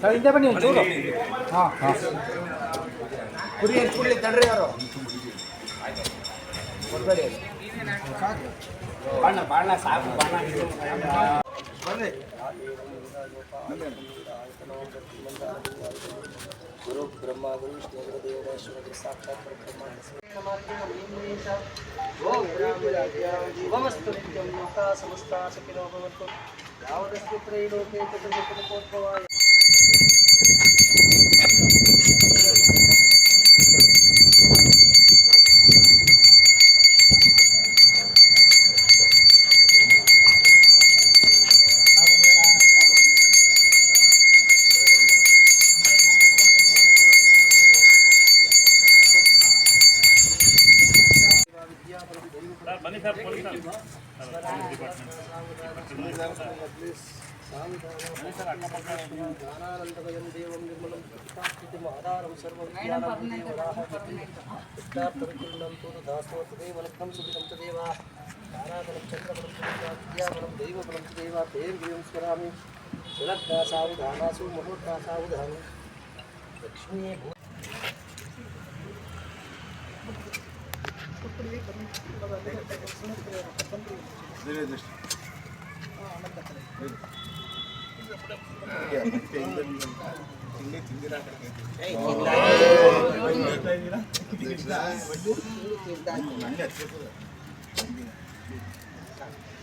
Sir ಹಿಂದೆ ಬನ್ನಿ ಒಂಚೂರು ಹಾಂ ಹಾಂ ಕುರಿ ಎಷ್ಟು ಕುಡಿ ತಡ್ರಿ ಅವರು ಕೊಡ್ಬೇಡಿ ಬಾಣ ಬಾಣ ಸಾಕು ಬಾಣ ಬರ್ರಿ ಗುರು ಬ್ರಹ್ಮ ಗುರು ವಿಷ್ಣು ಗುರು ದೇವರಾಶ್ವರ ಸಾಕ್ಷಾತ್ ಬ್ರಹ್ಮ शुभमस्तु समस्ता सुखिनो भवन्तु यावदस्ति त्रयी लोके चतुर्मुखमुखोद्भवाय ಭವಂತು ಯಾವದಸ್ತು ತ್ರೈಲೋಕೆ ಚತುರ್ಮುಖೋದ್ಭವಾಯ ಜ್ಞಾನಾನಂದಮಯಂ ದೇವಂ ನಿರ್ಮಲಂ ಚಿತ್ತಾಕೃತಿಂ ಆಧಾರಂ ಸರ್ವಂ ಜ್ಞಾನಂ ಸಿದ್ಧಾರ್ಥವಿಕೃಣಂ ತೋರು ದಾಸೋ ತದೇವ ಲಗ್ನಂ ಸುಖಿತಂ ತದೇವ ಜ್ಞಾನಾಬಲಂ ಚಂದ್ರಬಲಂ ತದೇವ ವಿದ್ಯಾಬಲಂ ದೈವಬಲಂ ತದೇವ ತೇರ್ಗಿರಿಂ ಸ್ಮರಾಮಿ ಸುಲಗ್ನ ಸಾವುಧಾನಾಸು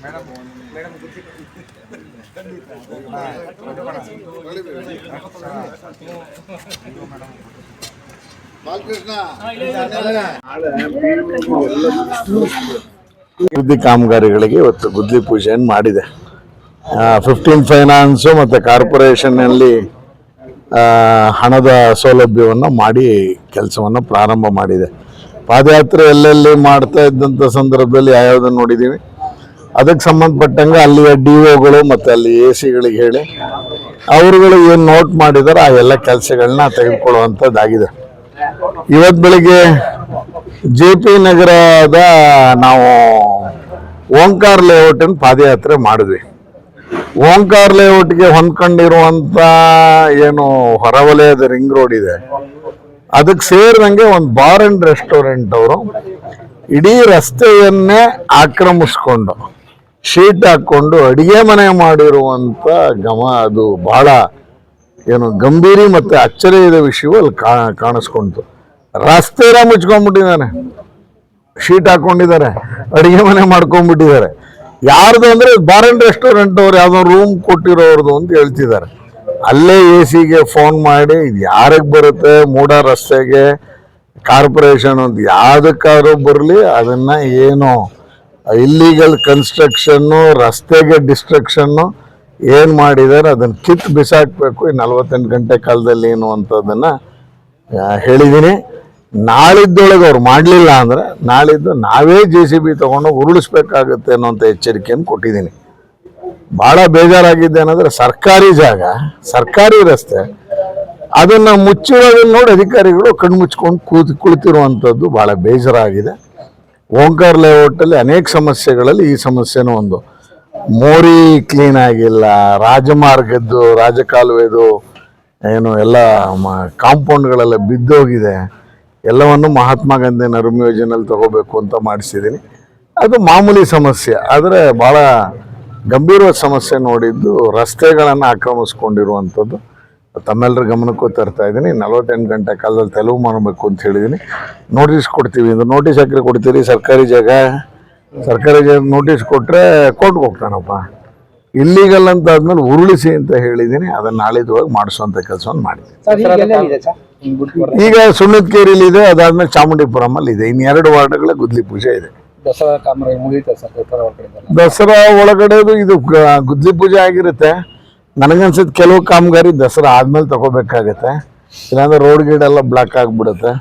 మేడం మేడం గుర్తి మేడం ಅಭಿವೃದ್ಧಿ ಕಾಮಗಾರಿಗಳಿಗೆ ಇವತ್ತು ಗುದ್ಲಿ ಪೂಜೆಯನ್ನು ಮಾಡಿದೆ. ಫಿಫ್ಟೀನ್ ಫೈನಾನ್ಸು ಮತ್ತು ಕಾರ್ಪೊರೇಷನ್ನಲ್ಲಿ ಹಣದ ಸೌಲಭ್ಯವನ್ನು ಮಾಡಿ ಕೆಲಸವನ್ನು ಪ್ರಾರಂಭ ಮಾಡಿದೆ. ಪಾದಯಾತ್ರೆ ಎಲ್ಲೆಲ್ಲಿ ಮಾಡ್ತಾ ಇದ್ದಂಥ ಸಂದರ್ಭದಲ್ಲಿ ಯಾವ್ಯಾವುದನ್ನು ನೋಡಿದ್ದೀವಿ. ಅದಕ್ಕೆ ಸಂಬಂಧಪಟ್ಟಂಗೆ ಅಲ್ಲಿಯ ಡಿ ಒಗಳು ಮತ್ತು ಅಲ್ಲಿ ಎ ಸಿಗಳಿಗೆ ಹೇಳಿ, ಅವರುಗಳು ಏನು ನೋಟ್ ಮಾಡಿದಾರೋ ಆ ಎಲ್ಲ ಕೆಲಸಗಳನ್ನ ತೆಗೆದುಕೊಳ್ಳುವಂಥದ್ದಾಗಿದೆ ಇವತ್ತು ಬೆಳಿಗ್ಗೆ ಜೆ ಪಿ ನಗರದ ನಾವು ಓಂಕಾರ ಲೇಔಟಿನ ಪಾದಯಾತ್ರೆ ಮಾಡಿದ್ವಿ. ಓಂಕಾರ ಲೇಔಟ್ಗೆ ಹೊಂದ್ಕೊಂಡಿರುವಂಥ ಏನು ಹೊರವಲಯದ ರಿಂಗ್ ರೋಡ್ ಇದೆ. ಅದಕ್ಕೆ ಸೇರಿದಂಗೆ ಒಂದು ಬಾರ್ ಅಂಡ್ ರೆಸ್ಟೋರೆಂಟ್ ಅವರು ಇಡೀ ರಸ್ತೆಯನ್ನೇ ಆಕ್ರಮಿಸ್ಕೊಂಡು, ಶೀಟ್ ಹಾಕ್ಕೊಂಡು ಅಡಿಗೆ ಮನೆ ಮಾಡಿರುವಂತ ಗಮ ಅದು ಬಹಳ ಏನು ಗಂಭೀರಿ ಮತ್ತು ಅಚ್ಚರಿಯದ ವಿಷಯವು ಅಲ್ಲಿ ಕಾಣಿಸ್ಕೊಂತು. ರಸ್ತೆನ ಮುಚ್ಕೊಂಡ್ಬಿಟ್ಟಿದ್ದಾನೆ ಶೀಟ್ ಹಾಕೊಂಡಿದ್ದಾರೆ. ಅಡುಗೆ ಮನೆ ಮಾಡ್ಕೊಂಡ್ಬಿಟ್ಟಿದ್ದಾರೆ. ಯಾರ್ದು ಅಂದ್ರೆ ಬಾರ್ ಅಂಡ್ ರೆಸ್ಟೋರೆಂಟ್ ಅವ್ರು ಯಾವ್ದೋ ರೂಮ್ ಕೊಟ್ಟಿರೋರ್ದು ಅಂತ ಹೇಳ್ತಿದ್ದಾರೆ. ಅಲ್ಲೇ ಎ ಸಿಗೆ ಫೋನ್ ಮಾಡಿ ಇದು ಯಾರಿಗೆ ಬರುತ್ತೆ? ಮೂಡ ರಸ್ತೆಗೆ ಕಾರ್ಪೊರೇಷನ್ ಅಂತ ಯಾವುದಕ್ಕಾದ್ರೂ ಬರಲಿ ಅದನ್ನ ಏನು ಇಲ್ಲಿಗಲ್ ಕನ್ಸ್ಟ್ರಕ್ಷನ್ನು ರಸ್ತೆಗೆ ಡಿಸ್ಟ್ರಕ್ಷನ್ನು ಏನು ಮಾಡಿದ್ದಾರೆ ಅದನ್ನು ಕಿತ್ತು ಬಿಸಾಕಬೇಕು ಈ ನಲ್ವತ್ತೆಂಟು ಗಂಟೆ ಕಾಲದಲ್ಲಿ ಏನು ಆ, ಹೇಳಿದ್ದೀನಿ. ನಾಳಿದ್ದೊಳಗೆ ಅವ್ರು ಮಾಡಲಿಲ್ಲ ಅಂದರೆ ನಾಳಿದ್ದು ನಾವೇ ಜೆ ಸಿ ಬಿ ತೊಗೊಂಡು ಉರುಳಿಸ್ಬೇಕಾಗುತ್ತೆ ಅನ್ನೋಂಥ ಎಚ್ಚರಿಕೆಯನ್ನು ಕೊಟ್ಟಿದ್ದೀನಿ. ಭಾಳ ಬೇಜಾರಾಗಿದ್ದೆ ಏನಂದರೆ ಸರ್ಕಾರಿ ಜಾಗ, ಸರ್ಕಾರಿ ರಸ್ತೆ, ಅದನ್ನು ಮುಚ್ಚಿರೋದನ್ನು ನೋಡಿ ಅಧಿಕಾರಿಗಳು ಕಣ್ಮುಚ್ಕೊಂಡು ಕೂತು ಕುಳಿತಿರುವಂಥದ್ದು ಭಾಳ ಬೇಜಾರಾಗಿದೆ. ಓಂಕಾರ್ ಲೇಔಟಲ್ಲಿ ಅನೇಕ ಸಮಸ್ಯೆಗಳಲ್ಲಿ ಈ ಸಮಸ್ಯೆನೂ ಒಂದು. ಮೋರಿ ಕ್ಲೀನ್ ಆಗಿಲ್ಲ, ರಾಜಮಾರ್ಗದ್ದು, ರಾಜಕಾಲುವೆದು ಏನು ಎಲ್ಲ ಕಾಂಪೌಂಡ್ಗಳೆಲ್ಲ ಬಿದ್ದೋಗಿದೆ. ಎಲ್ಲವನ್ನು ಮಹಾತ್ಮ ಗಾಂಧಿ ನರಮ್ ಯೋಜನೆಯಲ್ಲಿ ತಗೋಬೇಕು ಅಂತ ಮಾಡಿಸಿದ್ದೀನಿ. ಅದು ಮಾಮೂಲಿ ಸಮಸ್ಯೆ. ಆದರೆ ಭಾಳ ಗಂಭೀರವಾದ ಸಮಸ್ಯೆ ನೋಡಿದ್ದು ರಸ್ತೆಗಳನ್ನು ಆಕ್ರಮಿಸ್ಕೊಂಡಿರುವಂಥದ್ದು. ತಮ್ಮೆಲ್ಲರ ಗಮನಕ್ಕೂ ತರ್ತಾ ಇದ್ದೀನಿ. ನಲವತ್ತೆಂಟು ಗಂಟೆ ಕಾಲದಲ್ಲಿ ತೆಲುವು ಮಾಡಬೇಕು ಅಂತ ಹೇಳಿದ್ದೀನಿ. ನೋಟಿಸ್ ಕೊಡ್ತೀವಿ ಅಂದ್ರೆ ನೋಟಿಸ್ ಹಾಕಿ ಕೊಡ್ತೀರಿ. ಸರ್ಕಾರಿ ಜಾಗ ಸರ್ಕಾರಿ ಜಾಗ ನೋಟಿಸ್ ಕೊಟ್ಟರೆ ಕೋರ್ಟ್ಗೆ ಹೋಗ್ತಾನಪ್ಪ. ಇಲ್ಲಿಗಲ್ ಅಂತ ಆದ್ಮೇಲೆ ಉರುಳಿಸಿ ಅಂತ ಹೇಳಿದ್ದೀನಿ. ಅದನ್ನು ನಾಳಿದವಾಗಿ ಮಾಡಿಸುವಂತ ಕೆಲಸವನ್ನು ಮಾಡಿದ್ದೀನಿ. ಸರ್ ಈಗ ಎಲ್ಲೆಲ್ಲಿದೆ ಸರ್? ಈಗ ಸುಣ್ಣದಕೇರಿಲಿ ಇದೆ ಅದಾದ್ಮೇಲೆ ಚಾಮುಂಡಿಪುರಂ ಅಲ್ಲಿ ಇದೆ. ಇನ್ನು ಎರಡು ವಾರ್ಡ್ಗಳ ಗುದ್ಲಿ ಪೂಜೆ ಇದೆ. ದಸರಾ ಒಳಗಡೆ ಒಳಗಡೆದು ಇದು ಗುದ್ಲಿ ಪೂಜೆ ಆಗಿರುತ್ತೆ. ನನಗನ್ಸುತ್ತೆ ಕೆಲವು ಕಾಮಗಾರಿ ದಸರಾ ಆದ್ಮೇಲೆ ತಗೋಬೇಕಾಗತ್ತೆ. ಇಲ್ಲಾಂದ್ರೆ ರೋಡ್ ಗೀಡ್ ಎಲ್ಲ ಬ್ಲಾಕ್ ಆಗಿಬಿಡುತ್ತೆ.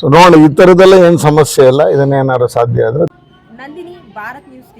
ಸೊ ನೋಡಿ ಈ ಥರದ್ದೆಲ್ಲ ಏನು ಸಮಸ್ಯೆ ಇಲ್ಲ. ಇದನ್ನೇನಾದ್ರು ಸಾಧ್ಯ ಆದರೆ ನಂದಿನಿ ಭಾರತ್ ನ್ಯೂಸ್